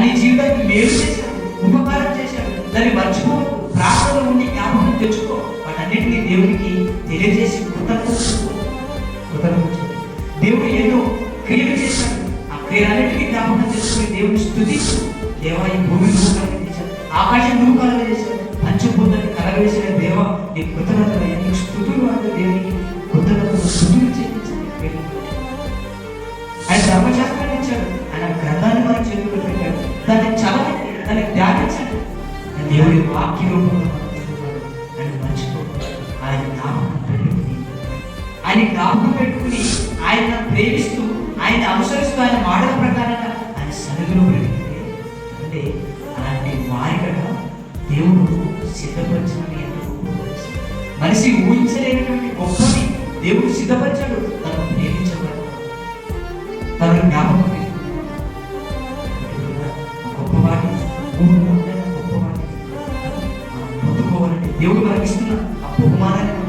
నీ జీవితానికి మేలు చేశాడు ఉపకారం చేశాడు. దాన్ని మర్చిపో ప్రార్థనలో ఉండి జ్ఞాపకం తెచ్చుకో. వాటన్నిటినీ దేవునికి తెలియజేసి కృతజ్ఞత చెప్పుకో. దేవుడు ఏదో క్రియలు చేశాడు. ఆ క్రియలన్నిటికీ జ్ఞాపకం చేసుకుని దేవుని స్థుతించు దేవా ఈ భూమి నువ్వు కలగజేశాడు ఆకాశం నువ్వు కలగజేశాడు పంచభూతాన్ని కలగజేసిన దేవుడి వాక్య రూపంలో మనకు ఇవ్వబడ్డాడు. దాన్ని ఆయన జ్ఞాపకం పెట్టుకుని ఆయన జ్ఞాపకం పెట్టుకుని ఆయన ప్రేమిస్తూ ఆయన అనుసరిస్తూ ఆయన మాటల ప్రకారంగా ఆయన సన్నిధిలో పెట్టుకుంటే అంటే అలాంటి వారికట దేవుడు సిద్ధపరచడం. ఎంత మనిషి ఊహించలేనటువంటి గొప్పని దేవుడు సిద్ధపరిచాడు తను ప్రేమించబడ్డాడు తను జ్ఞాపకం గొప్ప వాటి దేవుడు మనకిస్తున్న అప్పు కుమారాన్ని